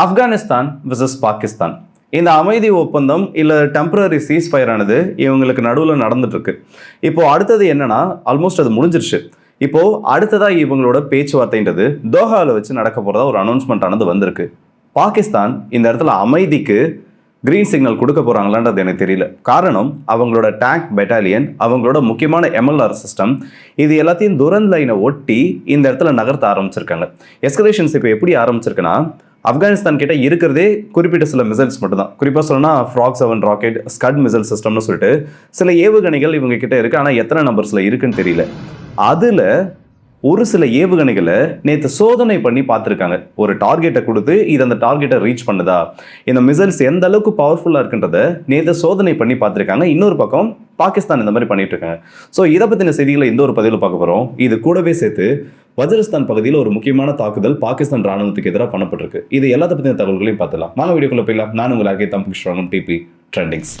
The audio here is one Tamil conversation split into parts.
ஆப்கானிஸ்தான் விசஸ் பாகிஸ்தான். இந்த அமைதி ஒப்பந்தம் இல்லை டெம்பரரி சீஸ்ஃபயர் ஆனது இவங்களுக்கு நடுவில் நடந்துட்டுருக்கு. இப்போது அடுத்தது என்னன்னா ஆல்மோஸ்ட் அது முடிஞ்சிருச்சு. இப்போது அடுத்ததாக இவங்களோட பேச்சுவார்த்தைன்றது தோஹாவில் வச்சு நடக்க போகிறதா ஒரு அனௌன்ஸ்மெண்ட் ஆனது வந்திருக்கு. பாகிஸ்தான் இந்த இடத்துல அமைதிக்கு கிரீன் சிக்னல் கொடுக்க போகிறாங்களான்றது எனக்கு தெரியல. காரணம் அவங்களோட டேங்க் பெட்டாலியன் அவங்களோட முக்கியமான எம்எல்ஆர் சிஸ்டம் இது எல்லாத்தையும் துரன் லைனை ஒட்டி இந்த இடத்துல நகர்த்த ஆரம்பிச்சிருக்காங்க. எஸ்கலேஷன்ஸ் இப்போ எப்படி ஆரம்பிச்சிருக்குன்னா ஆப்கானிஸ்தான் கிட்ட இருக்கிறதே குறிப்பிட்ட சில மிசைல்ஸ் மட்டும்தான். குறிப்பாக சொல்லணும்னா frog seven rocket scud missile சிஸ்டம்னு சொல்லிட்டு சில ஏவுகணைகள் இவங்க கிட்ட இருக்கு. ஆனால் எத்தனை நம்பர்ஸில் இருக்குன்னு தெரியல. அதில் ஒரு சில ஏவுகணைகளை நேற்று சோதனை பண்ணி பார்த்துருக்காங்க. ஒரு டார்கெட்டை கொடுத்து இது அந்த டார்கெட்டை ரீச் பண்ணுதா? இந்த மிசைல்ஸ் எந்த அளவுக்கு பவர்ஃபுல்லாக இருக்குன்றத நேற்று சோதனை பண்ணி பார்த்துருக்காங்க. இன்னொரு பக்கம் பாகிஸ்தான் இந்த மாதிரி பண்ணிட்டு இருக்காங்க. ஸோ இதை பற்றின செய்திகளை இந்த ஒரு பதிவில் பார்க்க போகிறோம் இது கூடவே சேர்த்து வஜிரிஸ்தான் பகுதியில் ஒரு முக்கியமான தாக்குதல் பாகிஸ்தான் ராணுவத்துக்கு எதிராக பண்ணப்பட்டிருக்கு. இது எல்லாத்த பற்றின தகவல்களையும் பார்த்துலாம் வாங்க வீடியோக்குள்ள போயிடலாம். நான் உங்கள் அகே தம்பி கிருஷ்ணன் டிபி ட்ரெண்டிங்ஸ்.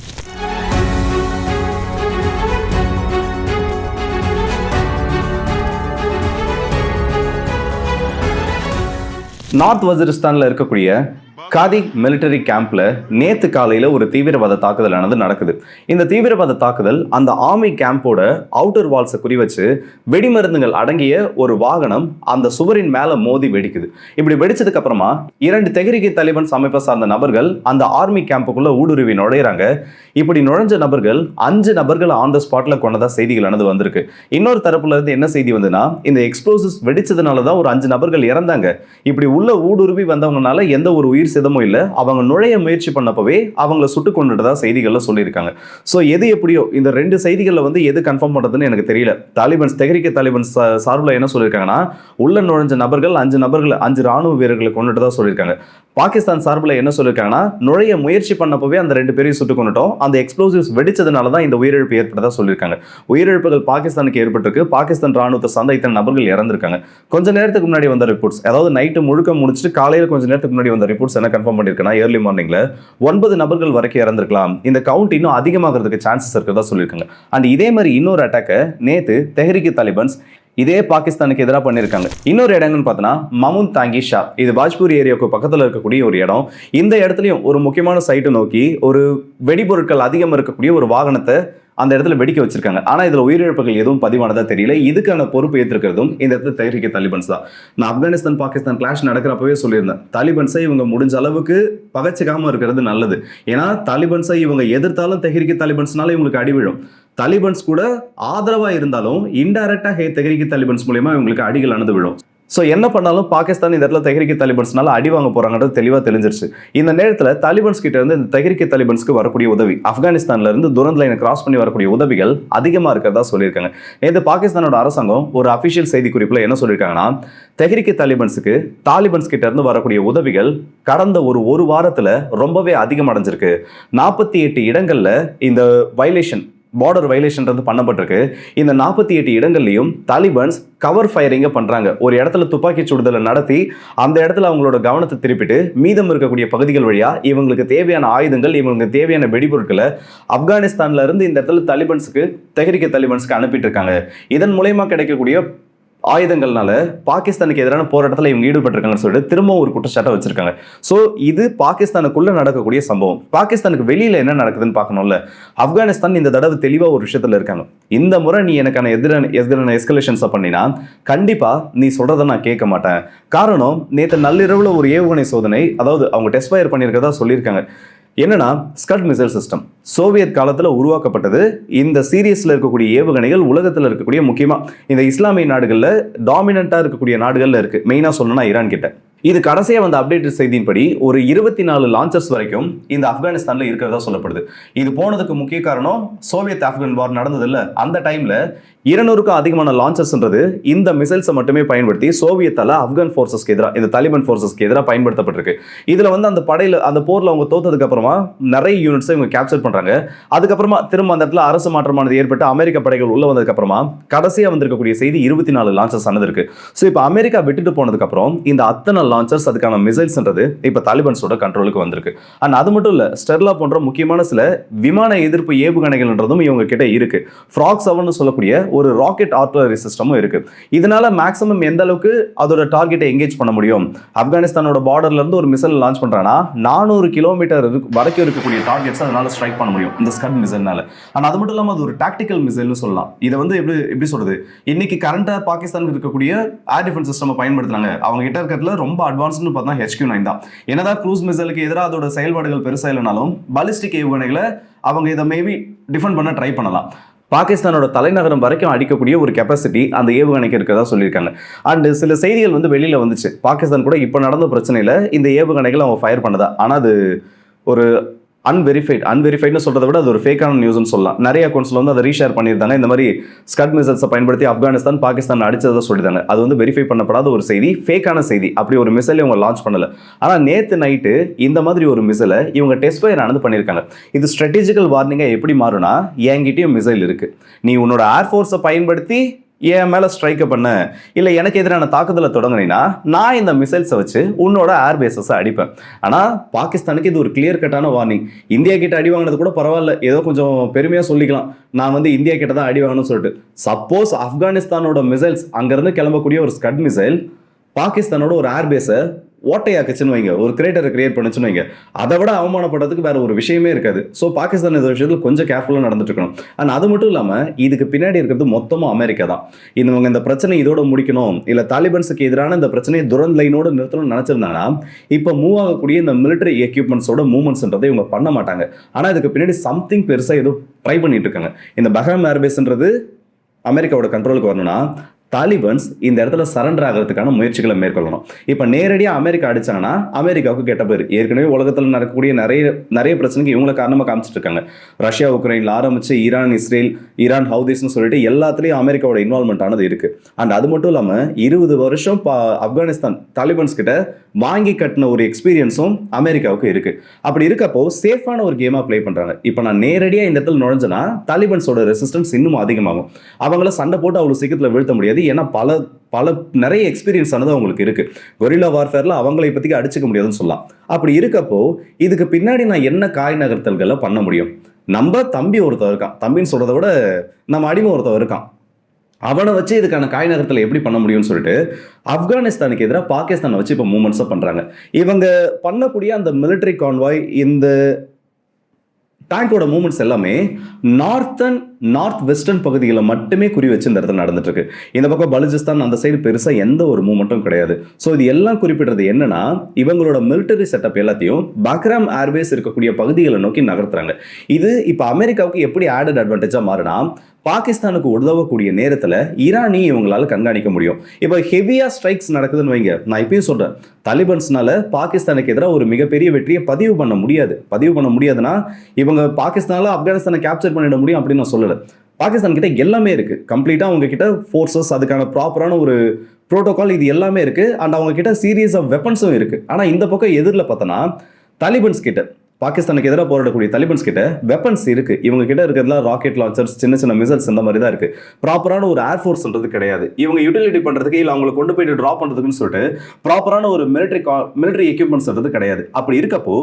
நார்த் வஜிரிஸ்தானில் இருக்கக்கூடிய காதி மிலிட்டரி கேம்ப்ல நேத்து காலையில ஒரு தீவிரவாத தாக்குதலானது நடக்குது. இந்த தீவிரவாத தாக்குதல் அந்த ஆர்மி கேம்போட அவுட்டர் வால்ஸை குறி வச்சு வெடிமருந்துகள் அடங்கிய ஒரு வாகனம் அந்த சுவரின் மேல மோதி வெடிக்குது. இப்படி வெடிச்சதுக்கு அப்புறமா இரண்டு தெஹரிகி தலிபன் அமைப்பை சார்ந்த நபர்கள் அந்த ஆர்மி கேம்புக்குள்ள ஊடுருவி நுழையிறாங்க. இப்படி நுழைஞ்ச நபர்கள் அஞ்சு நபர்கள் ஆன் த ஸ்பாட்ல கொண்டதா செய்திகளானது வந்திருக்கு. இன்னொரு தரப்புல இருந்து என்ன செய்தி வந்துன்னா இந்த எக்ஸ்ப்ளோசிவ்ஸ் வெடிச்சதுனால தான் ஒரு அஞ்சு நபர்கள் இறந்தாங்க. இப்படி உள்ள ஊடுருவி வந்தவங்கனால எந்த ஒரு உயிர் சேதமும் இல்லை. அவங்க நுழைய முயற்சி பண்ணப்பவே அவங்கள சுட்டு கொண்டுட்டதா செய்திகளில் சொல்லியிருக்காங்க. ஸோ எது எப்படியோ இந்த ரெண்டு செய்திகளில் வந்து எது கன்ஃபார்ம் பண்ணுறதுன்னு எனக்கு தெரியல. தாலிபன்ஸ் தெஹரிக்க தாலிபன்ஸ் சார்பில் என்ன சொல்லியிருக்காங்கன்னா உள்ள நுழைஞ்ச நபர்கள் அஞ்சு நபர்கள் அஞ்சு ராணுவ வீரர்களை கொண்டுட்டதா சொல்லியிருக்காங்க. பாகிஸ்தான் சார்பில் என்ன சொல்லியிருக்காங்கன்னா நுழைய முயற்சி பண்ணப்பவே அந்த ரெண்டு பேரையும் சுட்டு கொண்டுட்டோம் அந்த எக்ஸ்ப்ளோசிவ்ஸ் வெடிச்சதுனால தான் இந்த உயிரிழப்பு ஏற்பட்டதா சொல்லியிருக்காங்க. உயிரிழப்புகள் பாகிஸ்தானுக்கு ஏற்பட்டிருக்கு. பாகிஸ்தான் ராணுவத்தை சார்ந்த இத்தனை நபர்கள் இறந்திருக்காங்க. கொஞ்ச நேரத்துக்கு முன்னாடி வந்த ரிப்போர்ட்ஸ் அதாவது நைட்டு முழுக்க முடிச்சுட்டு காலையில் கொஞ்சம் நேரத்துக்கு முன்னாடி வந்த ரிப்போர்ட்ஸ் என்ன கன்ஃபார்ம் பண்ணியிருக்கேன்னா ஏர்லி மார்னிங்ல ஒன்பது நபர்கள் வரைக்கும் இறந்துருக்கலாம். இந்த கவுண்ட் இன்னும் அதிகமாகிறதுக்கு சான்சஸ் இருக்கிறதா சொல்லியிருக்காங்க. அண்ட் இதே மாதிரி இன்னொரு அட்டாக்கை நேத்து தெஹரிக்கு தாலிபன்ஸ் இதே பாகிஸ்தானுக்கு எதிராக பண்ணியிருக்காங்க இன்னொரு இடங்கள்னு பார்த்தோன்னா மமுன் தாங்கி ஷா. இது பாஜ்பூர் ஏரியாவுக்கு பக்கத்தில் இருக்கக்கூடிய ஒரு இடம். இந்த இடத்துலையும் ஒரு முக்கியமான சைட்டை நோக்கி ஒரு வெடிபொருட்கள் அதிகம் இருக்கக்கூடிய ஒரு வாகனத்தை அந்த இடத்துல வெடிக்க வச்சிருக்காங்க. ஆனால் இதில் உயிரிழப்புகள் எதுவும் பதிவானதாக தெரியல. இதுக்கான பொறுப்பு ஏற்றிருக்கிறதும் இந்த இடத்துல தயாரிக்க தாலிபன்ஸ் தான். நான் ஆப்கானிஸ்தான் பாகிஸ்தான் கிளாஷ் நடக்கிறப்பவே சொல்லியிருந்தேன். தாலிபன்ஸை இவங்க முடிஞ்ச அளவுக்கு பகச்சிக்காமல் இருக்கிறது நல்லது. ஏன்னா தாலிபன்ஸை இவங்க எதிர்த்தாலும் தெஹரிக்க தாலிபன்ஸ்னால இவங்களுக்கு அடிவிழும் தாலிபன்ஸ் கூட ஆதரவாக இருந்தாலும் இன்டைரக்டாக ஹே தெஹரிக்க தாலிபன்ஸ் மூலயமா இவங்களுக்கு அடிகள் அணுது விழும். ஸோ என்ன பண்ணாலும் பாகிஸ்தான் இந்த இடத்துல தெஹரிக்க தாலிபன்ஸ்னால அடி வாங்க போறாங்கன்றது தெளிவாக தெரிஞ்சிருச்சு. இந்த நேரத்தில் தாலிபன்ஸ் கிட்ட இருந்து இந்த தெஹரிக்க தாலிபன்ஸ்க்கு வரக்கூடிய உதவி ஆப்கானிஸ்தான்ல இருந்து லைனை கிராஸ் பண்ணி வரக்கூடிய உதவிகள் அதிகமாக இருக்கிறதா சொல்லியிருக்காங்க. நேற்று பாகிஸ்தானோட அரசாங்கம் ஒரு அஃபிஷியல் செய்தி குறிப்பில் என்ன சொல்லியிருக்காங்கன்னா தெஹரிக்க தாலிபன்ஸுக்கு தாலிபன்ஸ் கிட்ட இருந்து வரக்கூடிய உதவிகள் கடந்த ஒரு ஒரு வாரத்தில் ரொம்பவே அதிகம் அடைஞ்சிருக்கு நாற்பத்தி எட்டு இடங்களில் இந்த வைலேஷன் பார்டர் வைலேஷன்றது பண்ணப்பட்டிருக்கு. இந்த நாற்பத்தி எட்டு இடங்கள்லையும் தாலிபன்ஸ் கவர் ஃபயரிங்கை பண்ணுறாங்க ஒரு இடத்துல துப்பாக்கி சுடுதலை நடத்தி அந்த இடத்துல அவங்களோட கவனத்தை திருப்பிட்டு மீதம் இருக்கக்கூடிய பகுதிகள் வழியாக இவங்களுக்கு தேவையான ஆயுதங்கள் இவங்களுக்கு தேவையான வெடிபொருட்களை ஆப்கானிஸ்தான்லேருந்து இந்த இடத்துல தலிபன்ஸுக்கு தெஹரிக்க தாலிபன்ஸ்க்கு அனுப்பிட்டு இருக்காங்க. இதன் மூலயமா கிடைக்கக்கூடிய ஆயுதங்கள்னால பாகிஸ்தானுக்கு எதிரான போராட்டத்தில் இவங்க ஈடுபட்டிருக்காங்கன்னு சொல்லிட்டு திரும்ப ஒரு குற்றச்சாட்டை வச்சிருக்காங்க. ஸோ இது பாகிஸ்தானுக்குள்ள நடக்கக்கூடிய சம்பவம். பாகிஸ்தானுக்கு வெளியில என்ன நடக்குதுன்னு பார்க்கணும்ல? ஆப்கானிஸ்தான் இந்த தடவை தெளிவாக ஒரு விஷயத்துல இருக்காங்க. இந்த முறை நீ எனக்கான எதிரான எதிரான எஸ்கலேஷன்ஸை பண்ணினா கண்டிப்பா நீ சொல்றதை நான் கேட்க மாட்டேன். காரணம் நேற்று நள்ளிரவில் ஒரு ஏவுகணை சோதனை அதாவது அவங்க டெஸ்ட் ஃபயர் பண்ணியிருக்கதா சொல்லியிருக்காங்க. என்னன்னா ஸ்கட் மிசைல் சிஸ்டம் சோவியத் காலத்தில் உருவாக்கப்பட்டது. இந்த சீரியஸில் இருக்கக்கூடிய ஏவுகணைகள் உலகத்தில் இருக்கக்கூடிய முக்கியமாக இந்த இஸ்லாமிய நாடுகளில் டாமினண்ட்டாக இருக்கக்கூடிய நாடுகளில் இருக்குது மெயினாக சொல்லணும்னா ஈரான் கிட்ட. இது கடைசியாக வந்த அப்டேட் செய்தியின்படி ஒரு இருபத்தி நாலு லான்ச்சர்ஸ் வரைக்கும் இந்த ஆப்கானிஸ்தானில் இருக்கிறதா சொல்லப்படுது. இது போனதுக்கு முக்கிய காரணம் சோவியத் ஆப்கான் வார் நடந்ததில்ல. அந்த டைமில் இருநூறுக்கும் அதிகமான லான்ச்சர்ஸ்ன்றது இந்த மிசைல்ஸை மட்டுமே பயன்படுத்தி சோவியத்தால் ஆப்கான் ஃபோர்ஸஸ்க்கு எதிராக இந்த தாலிபான் ஃபோர்ஸஸ்க்கு எதிராக பயன்படுத்தப்பட்டிருக்கு. இதில் வந்து அந்த படையில் அந்த போரில் அவங்க தோத்ததுக்கு அப்புறமா நிறைய யூனிட்ஸை இவங்க கேப்சர் பண்ணுறாங்க அதுக்கப்புறமா திரும்ப அந்த இடத்துல அரசு மாற்றமானது ஏற்பட்டு அமெரிக்க படைகள் உள்ளே வந்ததுக்கப்புறமா கடைசியாக வந்திருக்கக்கூடிய செய்தி இருபத்தி நாலு லான்ச்சர்ஸ் ஆனது இருக்கு. ஸோ இப்போ அமெரிக்கா விட்டுட்டு போனதுக்கப்புறம் இந்த அத்தனை லான்ச்சர்ஸ் அதுக்கான மிசைல்ஸ்ன்றது இப்போ தாலிபான்ஸோட கண்ட்ரோலுக்கு வந்திருக்கு. அண்ட் அது மட்டும் இல்லை ஸ்டெர்லா போன்ற முக்கியமான சில விமான எதிர்ப்பு ஏவுகணைகள்ன்றதும் இவங்க கிட்ட இருக்கு. ஃப்ராக் செவன் சொல்லக்கூடிய ஒரு ராக்கெட் ஆர்டிலரி சிஸ்டமும் இருக்கு. இதனால மேக்ஸிமம் எந்த அளவுக்கு அதோட டார்கெட்டை எங்கேஜ் பண்ண முடியும்? ஆப்கானிஸ்தானோட பார்டர்ல இருந்து ஒரு மிசைல் லான்ச் பண்றாங்கன்னா நானூறு கிலோமீட்டர் வரைக்கும் இருக்கக்கூடிய டார்கெட்ஸ் அதனால ஸ்ட்ரைக் பண்ண முடியும் இந்த ஸ்கட் மிசைல்னால ஆனால் அது மட்டும் இல்லாமல் அது ஒரு டாக்டிக்கல் மிசைல்னு சொல்லலாம். இதை வந்து எப்படி எப்படி சொல்றது? இன்னைக்கு கரண்ட்டாக பாகிஸ்தானுக்கு இருக்கக்கூடிய ஏர் டிஃபென்ஸ் சிஸ்டம் பயன்படுத்துறாங்க. அவங்க கிட்ட இருக்கிறதுல ரொம்ப அட்வான்ஸ்னு பார்த்தா ஹெச்கியூ நைன் தான். என்னதான் க்ரூஸ் மிசைலுக்கு எதிராக அதோட செயல்பாடுகள் பெருசாக இல்லைனாலும் பாலிஸ்டிக் ஏவுகணைகளை அவங்க இதை மேபி டிஃபெண்ட் பண்ண ட்ரை பண்ணலாம். பாகிஸ்தானோட தலைநகரம் வரைக்கும் அடிக்கக்கூடிய ஒரு கெப்பாசிட்டி அந்த ஏவுகணைக்கு இருக்கிறதா சொல்லியிருக்காங்க. அண்டு சில செய்திகள் வந்து வெளியில் வந்துச்சு. பாகிஸ்தான் கூட இப்போ நடந்த பிரச்சனையில் இந்த ஏவுகணைகள் அவங்க ஃபயர் பண்ணதா? ஆனால் அது ஒரு அன்வெரிஃபைட் அன்வெரிஃபைட்னு சொல்கிறத விட அது ஒரு ஃபேக்கான நியூஸ்னு சொல்லலாம். நிறைய அக்கௌண்ட்ஸில் வந்து அதை ரீஷேர் பண்ணியிருந்தாங்க. இந்த மாதிரி ஸ்கட் மிசைல்ஸை பயன்படுத்தி ஆப்கானிஸ்தான் பாகிஸ்தான் அடிச்சதை சொல்லியிருந்தாங்க அது வந்து வெரிஃபை பண்ணப்படாத ஒரு செய்தி ஃபேக்கான செய்தி. அப்படி ஒரு மிசைலை இவங்க லான்ச் பண்ணல. ஆனால் நேற்று நைட்டு இந்த மாதிரி ஒரு மிசைலை இவங்க டெஸ்ட் ஃபயர் ஆனது பண்ணியிருக்காங்க. இது ஸ்ட்ராட்டஜிக்கல் வார்னிங்காக எப்படி மாறும்னா என்கிட்டயும் மிசைல் இருக்குது நீ உன்னோட ஏர்ஃபோர்ஸை பயன்படுத்தி என் மேலே ஸ்ட்ரைக்கை பண்ண. இல்லை எனக்கு எதிரான தாக்குதலை தொடங்கினீங்கன்னா நான் இந்த மிசைல்ஸை வச்சு உன்னோட ஏர் பேசஸை அடிப்பேன். ஆனால் பாகிஸ்தானுக்கு இது ஒரு கிளியர் கட்டான வார்னிங் இந்தியா கிட்ட அடி வாங்கினது கூட பரவாயில்ல. ஏதோ கொஞ்சம் பெருமையாக சொல்லிக்கலாம். நான் வந்து இந்தியா கிட்ட தான் அடி வாங்கணும்னு சொல்லிட்டு. சப்போஸ் ஆப்கானிஸ்தானோட மிசைல்ஸ் அங்கேருந்து கிளம்பக்கூடிய ஒரு ஸ்கட் மிசைல் பாகிஸ்தானோட ஒரு ஏர்பேஸை ஓட்டையாக்குச்சுன்னு வைங்க. ஒரு கிரியேட்டரை கிரியேட் பண்ணுச்சுன்னு வைங்க. அதை விட அவமானப்படுறதுக்கு வேற ஒரு விஷயமே இருக்காது. ஸோ பாகிஸ்தான் இந்த விஷயத்தில் கொஞ்சம் கேர்ஃபுல்லாக நடந்துட்டு இருக்கணும் அண்ட் அது மட்டும் இல்லாமல் இதுக்கு பின்னாடி இருக்கிறது மொத்தமும் அமெரிக்கா தான். இவங்க இந்த பிரச்சனை இதோட முடிக்கணும். இல்லை தாலிபன்ஸுக்கு எதிரான இந்த பிரச்சனையை துரன் லைனோட நிறுத்தணும்னு நினச்சிருந்தாங்கன்னா இப்போ மூவ் ஆகக்கூடிய இந்த மிலிட்டரி எக்யூப்மெண்ட்ஸோட மூவ்மெண்ட்ஸ்ன்றதை இவங்க பண்ண மாட்டாங்க. ஆனால் இதுக்கு பின்னாடி சம்திங் பெருசாக ஏதோ ட்ரை பண்ணிட்டு இருக்காங்க இந்த பஹாம் ஏர்பேஸ்ன்றது அமெரிக்காவோட கண்ட்ரோலுக்கு வரணும்னா தாலிபன்ஸ் இந்த இடத்துல சரண்டர் ஆகிறதுக்கான முயற்சிகளை மேற்கொள்ளணும். இப்போ நேரடியாக அமெரிக்கா அடிச்சாங்கன்னா அமெரிக்காவுக்கு கெட்ட பேர். ஏற்கனவே உலகத்தில் நடக்கக்கூடிய நிறைய நிறைய பிரச்சனைக்கு இவங்கள காரணமாக காமிச்சிட்டு இருக்காங்க. ரஷ்யா உக்ரைனில் ஆரம்பித்து ஈரான் இஸ்ரேல் ஈரான் ஹவுதிஸ்னு சொல்லிட்டு எல்லாத்துலேயும் அமெரிக்காவோட இன்வால்மெண்ட் ஆனது இருக்குது அண்ட் அது மட்டும் இல்லாமல் இருபது வருஷம் பா ஆப்கானிஸ்தான் தாலிபன்ஸ் கிட்ட வாங்கி கட்டின ஒரு எக்ஸ்பீரியன்ஸும் அமெரிக்காவுக்கு இருக்கு. அப்படி இருக்கப்போ சேஃபான ஒரு கேமாக ப்ளே பண்றாங்க. இப்போ நான் நேரடியாக இந்த இடத்துல நுழைஞ்சேன்னா தாலிபன்ஸோட ரெசிஸ்டன்ஸ் இன்னும் அதிகமாகும். அவங்கள சண்டை போட்டு அவ்வளோ சீக்கிரத்தில் வீழ்த்த முடியாது. ஏன்னா பல பல நிறைய எக்ஸ்பீரியன்ஸ் ஆனது அவங்களுக்கு இருக்கு. கொரிலா வார்ஃபேர்ல அவங்களை இப்போதைக்கு அடிச்சுக்க முடியாதுன்னு சொல்லலாம். அப்படி இருக்கப்போ இதுக்கு பின்னாடி நான் என்ன காய் நகர்த்தல்களை பண்ண முடியும்? நம்ம தம்பி ஒருத்தன் இருக்கான். தம்பின்னு சொல்றதை விட நம்ம அடிமை ஒருத்தர் இருக்கான். அவனை வச்சு இதுக்கான காய் நகரத்தில் எப்படி பண்ண முடியும்னு சொல்லிட்டு ஆப்கானிஸ்தானுக்கு எதிராக பாகிஸ்தானை வச்சு இப்போ மூமெண்ட்ஸை பண்ணுறாங்க இவங்க பண்ணக்கூடிய அந்த மிலிட்டரி கான்வாய் இந்த டேங்கோட மூமெண்ட்ஸ் எல்லாமே நார்த்தன் நார்த் வெஸ்டர்ன் பகுதியில் மட்டுமே குறி வச்சு இந்த இடத்துல நடந்துட்டு இருக்கு இந்த பக்கம் பலுஜிஸ்தான் அந்த சைடு பெருசாக எந்த ஒரு மூமெண்ட்டும் கிடையாது. ஸோ இது எல்லாம் குறிப்பிடுறது என்னன்னா இவங்களோட மிலிட்டரி செட்டப் எல்லாத்தையும் பக்ராம் ஏர்வேஸ் இருக்கக்கூடிய பகுதிகளை நோக்கி நகர்த்துறாங்க. இது இப்போ அமெரிக்காவுக்கு எப்படி ஆடட் அட்வான்டேஜாக மாறுனா பாகிஸ்தானுக்கு உதவக்கூடிய நேரத்தில் ஈரானி இவங்களால கண்காணிக்க முடியும். இப்போ ஹெவியாக ஸ்ட்ரைக்ஸ் நடக்குதுன்னு வைங்க. நான் இப்பயும் சொல்கிறேன் தாலிபன்ஸ்னால பாகிஸ்தானுக்கு எதிராக ஒரு மிகப்பெரிய வெற்றியை பதிவு பண்ண முடியாது. பதிவு பண்ண முடியாதுன்னா இவங்க பாகிஸ்தானில் ஆப்கானிஸ்தானை கேப்சர் பண்ணிட முடியும் அப்படின்னு நான் சொல்லலை பாகிஸ்தான் கிட்ட எல்லாமே இருக்கு. கம்ப்ளீட்டாக அவங்க கிட்ட ஃபோர்ஸஸ் அதுக்கான ப்ராப்பரான ஒரு ப்ரோட்டோகால் இது எல்லாமே இருக்கு. அண்ட் அவங்க கிட்ட சீரியஸ் ஆஃப் வெப்பன்ஸும் இருக்கு. ஆனால் இந்த பக்கம் எதிரில் பார்த்தோன்னா தாலிபன்ஸ் கிட்ட பாகிஸ்தானுக்கு எதிராக போராடக்கூடிய தலிபன்ஸ் கிட்ட வெப்பன்ஸ் இருக்கு. இவங்க கிட்ட இருக்கிறதுலாம் ராக்கெட் லான்ச்சர்ஸ் சின்ன சின்ன மிசைல்ஸ் இந்த மாதிரி தான் இருக்கு ப்ராப்பரான ஒரு ஏர்ஃபோர்ஸ்ன்றது கிடையாது. இவங்க யூட்டிலிட்டி பண்றதுக்கு இல்லை அவங்களை கொண்டு போயிட்டு ட்ராப் பண்றதுக்குன்னு சொல்லிட்டு ப்ராப்பரான ஒரு மிலிட்டரி மிலிட்டரி எக்யூப்மெண்ட்ஸ்ன்றது கிடையாது. அப்படி இருக்கப்போ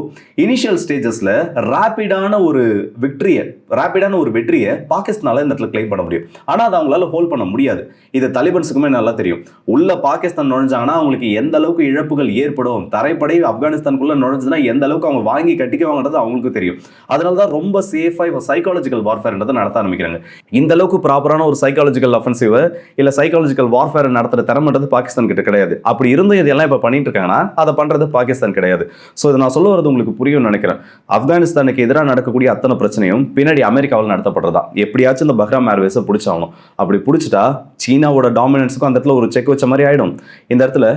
இனிஷியல் ஸ்டேஜஸ்ல ரேப்பிடான ஒரு விக்டரியை ரேப்பிடான ஒரு வெற்றியை பாகிஸ்தானால இந்த இடத்துல கிளைம் பண்ண முடியும். ஆனால் அதை அவங்களால ஹோல்ட் பண்ண முடியாது. இது தலிபன்ஸுக்குமே நல்லா தெரியும். உள்ள பாகிஸ்தான் நுழைஞ்சாங்கன்னா அவங்களுக்கு எந்த அளவுக்கு இழப்புகள் ஏற்படும் தரைப்படை ஆப்கானிஸ்தானுக்குள்ள நுழைஞ்சதுன்னா எந்த அளவுக்கு அவங்க வாங்கி கட்டிக்குவாங்கன்றது அவங்களுக்கு தெரியும். அதனால தான் ரொம்ப சேஃபாக இப்போ சைக்காலஜிக்கல் வார்ஃபேர்ன்றதை நடத்த ஆரம்பிக்கிறாங்க. இந்த அளவுக்கு ப்ராப்பரான ஒரு சைக்காலஜிக்கல் அஃபென்சிவ் இல்லை சைக்காலஜிக்கல் வார்ஃபேர் நடத்துற திறமைன்றது பாகிஸ்தான் கிட்ட கிடையாது. அப்படி இருந்தும் இதெல்லாம் இப்போ பண்ணிட்டு இருக்காங்கன்னா அதை பண்றது பாகிஸ்தான் கிடையாது. ஸோ இதை நான் சொல்ல வரது உங்களுக்கு புரியும்னு நினைக்கிறேன். ஆப்கானிஸ்தானுக்கு எதிராக நடக்கக்கூடிய அத்தனை பிரச்சனையும் பின்னாடி அமெரிக்காவில் நடத்தப்படுறதா? எப்படியாச்சும் இந்த பஹ்ராம் ஏர்வேஸை பிடிச்சாகணும். அப்படி பிடிச்சிட்டா சீனாவோட டாமினன்ஸுக்கும் அந்த இடத்துல ஒரு செக் வச்ச மாதிரி ஆயிடும். இந்த இடத்துல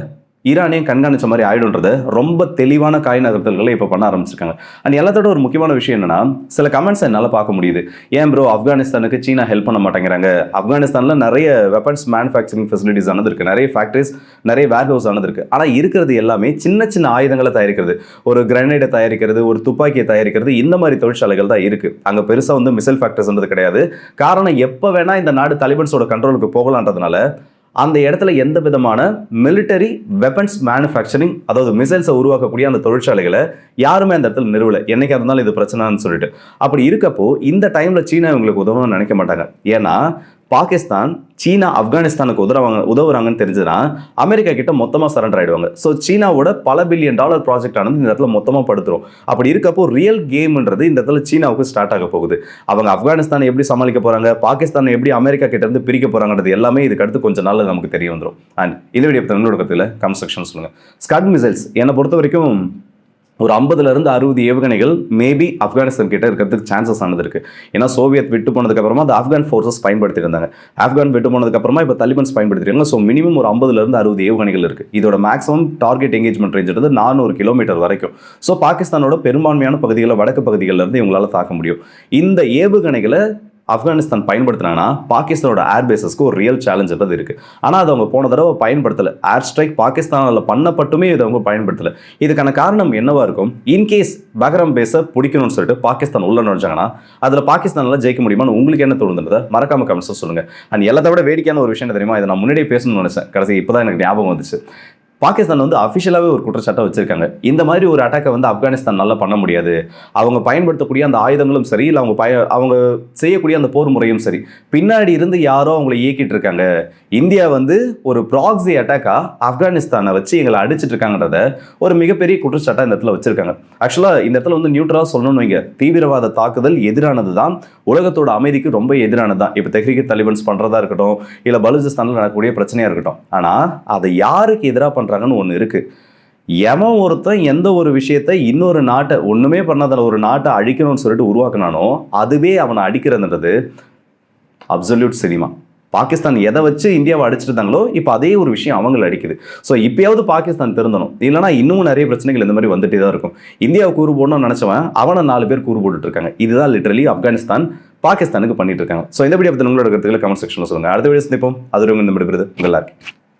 ஈரானையும் கண்காணிச்ச மாதிரி ஆயிடும்ன்றது ரொம்ப தெளிவான காய் நகர்த்தல்களை இப்போ பண்ண ஆரம்பிச்சிருக்காங்க. அண்ட் எல்லாத்தோட ஒரு முக்கியமான விஷயம் என்னன்னா சில கமெண்ட்ஸ் என்னால் பார்க்க முடியுது. ஏன் ப்ரோ ஆப்கானிஸ்தானுக்கு சீனா ஹெல்ப் பண்ண மாட்டேங்கிறாங்க? ஆப்கானிஸ்தானில் நிறைய வெப்பன்ஸ் மேனுஃபேக்சரிங் ஃபெசிலிட்டிஸ் ஆனது இருக்குது நிறைய ஃபேக்ட்ரிஸ் நிறைய வேர் ஹவுஸ் ஆனது இருக்குது ஆனால் இருக்கிறது எல்லாமே சின்ன சின்ன ஆயுதங்களை தயாரிக்கிறது. ஒரு கிரனைடை தயாரிக்கிறது ஒரு துப்பாக்கியை தயாரிக்கிறது இந்த மாதிரி தொழிற்சாலைகள் தான் இருக்குது அங்கே பெருசாக வந்து மிசைல் ஃபேக்டர்ஸ்ன்றது கிடையாது. காரணம் எப்போ வேணால் இந்த நாடு தாலிபன்ஸோட கண்ட்ரோலுக்கு போகலான்றதுனால அந்த இடத்துல எந்த விதமான மிலிட்டரி வெப்பன்ஸ் மேனுஃபேக்சரிங் அதாவது மிசைல்ஸை உருவாக்கக்கூடிய அந்த தொழிற்சாலைகளை யாருமே அந்த இடத்துல நிறுவல. என்னைக்கா இருந்தாலும் இது பிரச்சனைன்னு சொல்லிட்டு. அப்படி இருக்கப்போ இந்த டைமில் சீனா இவங்களுக்கு உதவணும்னு நினைக்க மாட்டாங்க. ஏன்னா பாகிஸ்தான் சீனா ஆப்கானிஸ்தானுக்கு உதவுறாங்க உதவுறாங்கன்னு தெரிஞ்சதுன்னா அமெரிக்கா கிட்ட மொத்தமாக சரண்டர் ஆகிடுவாங்க ஸோ சீனாவோட பல பில்லியன் டாலர் ப்ராஜெக்ட் ஆனது இந்த இடத்துல மொத்தமாக படுத்துரும். அப்படி இருக்கப்போ ரியல் கேம்ன்றது இந்த இடத்துல சீனாவுக்கு ஸ்டார்ட் ஆக போகுது. அவங்க ஆப்கானிஸ்தானை எப்படி சமாளிக்க போகிறாங்க பாகிஸ்தானை எப்படி அமெரிக்கா கிட்ட இருந்து பிரிக்க போகிறாங்கன்றது எல்லாமே இதுக்கு அடுத்து கொஞ்சம் நாள் நமக்கு தெரிய வந்துடும் அண்ட் இந்த வீடியோ பற்றி உங்களோட கருத்துல கமெண்ட் செக்ஷன் ஸ்கட் மிசைல்ஸ் என்னை பொறுத்த வரைக்கும் ஒரு ஐம்பதுலேருந்து அறுபது ஏவுகணைகள் மேபி ஆப்கானிஸ்தான் கிட்ட இருக்கிறதுக்கு சான்சஸ் ஆனது இருக்குது ஏன்னா சோவியத் விட்டு போனதுக்கப்புறமா அது ஆப்கான் ஃபோர்ஸஸ் பயன்படுத்தியிருந்தாங்க ஆப்கான் விட்டு போனதுக்கப்புறமா இப்போ தலிபன்ஸ் பயன்படுத்திருக்காங்க. ஸோ மினிமம் ஒரு ஐம்பதுலேருந்து அறுபது ஏவுகணைகள் இருக்குது இதோட மேக்ஸிமம் டார்கெட் எங்கேஜ்மெண்ட் ரேஞ்ச் நானூறு கிலோமீட்டர் வரைக்கும். ஸோ பாகிஸ்தானோட பெரும்பான்மையான பகுதிகளை வடக்கு பகுதிகளில் இருந்து இவங்களால் தாக்க முடியும். இந்த ஏவுகணைகளை ஆப்கானிஸ்தான் பயன்படுத்தினாங்கன்னா பாகிஸ்தானோட ஏர் பேசஸ்க்கு ஒரு ரியல் சேலஞ்சுன்றது இருக்குது ஆனால் அது அவங்க போன தடவை பயன்படுத்தலை. ஏர் ஸ்ட்ரைக் பாகிஸ்தானில் பண்ணப்பட்டுமே இதை அவங்க பயன்படுத்தலை. இதுக்கான காரணம் என்னவா இருக்கும்? இன்கேஸ் பகரம் பேஸை பிடிக்கணும்னு சொல்லிட்டு பாகிஸ்தான் உள்ள நுழைஞ்சாங்கன்னா அதில் பாகிஸ்தானில் ஜெயிக்க முடியுமான்னு உங்களுக்கு என்ன தோணுதுன்றதை மறக்காம கமெண்ட்ஸ் சொல்லுங்கள் அண்ட் எல்லாத்த விட வேடிக்கையான ஒரு விஷயம் தெரியுமா? இதை நான் முன்னாடியே பேசணும்னு நினச்சேன். கடைசி இப்போ தான் எனக்கு ஞாபகம் வந்துச்சு. பாகிஸ்தான் வந்து அஃபிஷியலாகவே ஒரு குற்றச்சாட்டை வச்சிருக்காங்க. இந்த மாதிரி ஒரு அட்டாக்கை வந்து ஆப்கானிஸ்தான் நல்லா பண்ண முடியாது. அவங்க பயன்படுத்தக்கூடிய அந்த ஆயுதங்களும் சரி இல்லை அவங்க பய அவங்க செய்யக்கூடிய அந்த போர் முறையும் சரி பின்னாடி இருந்து யாரோ அவங்களை இயக்கிட்டு இருக்காங்க. இந்தியா வந்து ஒரு ப்ராக்ஸி அட்டாக்காக ஆப்கானிஸ்தானை வச்சு எங்களை அடிச்சிட்டு இருக்காங்கன்றத ஒரு மிகப்பெரிய குற்றச்சாட்டை இந்த இடத்துல வச்சிருக்காங்க. ஆக்சுவலாக இந்த இடத்துல வந்து நியூட்ரலாக சொல்லணும்னு வைங்க. தீவிரவாத தாக்குதல் எதிரானது தான் உலகத்தோட அமைதிக்கு ரொம்ப எதிரானது தான் இப்போ தெஹ்ரிக்கு தலிபன்ஸ் பண்ணுறதா இருக்கட்டும் இல்லை பலுச்சிஸ்தானில் நடக்கக்கூடிய பிரச்சனையாக இருக்கட்டும். ஆனால் அதை யாருக்கு எதிராக பண்ணுறாங்கன்னு ஒன்று இருக்குது எவன் ஒருத்தன் எந்த ஒரு விஷயத்த இன்னொரு நாட்டை ஒன்றுமே பண்ணாத ஒரு நாட்டை அழிக்கணும்னு சொல்லிட்டு உருவாக்குனானோ அதுவே அவனை அடிக்கிறதுன்றது அப்சல்யூட் சினிமா. பாகிஸ்தான் எதை வச்சு இந்தியாவை அடிச்சிட்டு இருந்தாங்களோ இப்போ அதே ஒரு விஷயம் அவங்களை அடிக்குது. ஸோ இப்பயாவது பாகிஸ்தான் திருந்தணும். இல்லைனா இன்னமும் நிறைய பிரச்சனைகள் இந்த மாதிரி வந்துட்டே தான் இருக்கும். இந்தியாவை கூறு போடணும்னு நினச்சவன் அவனை நாலு பேர் கூறு போட்டுட்டு இருக்காங்க. இதுதான் லிட்டரலி ஆப்கானிஸ்தான் பாகிஸ்தானுக்கு பண்ணிட்டு இருக்காங்க. ஸோ இந்த வீடியோ பற்றி உங்களோட கருத்துக்களை கமெண்ட் செக்ஷனில் சொல்லுங்கள் அடுத்த வீடியோ சந்திப்போம். அது இந்த முடிவு உங்கள் எல்லாருக்கும்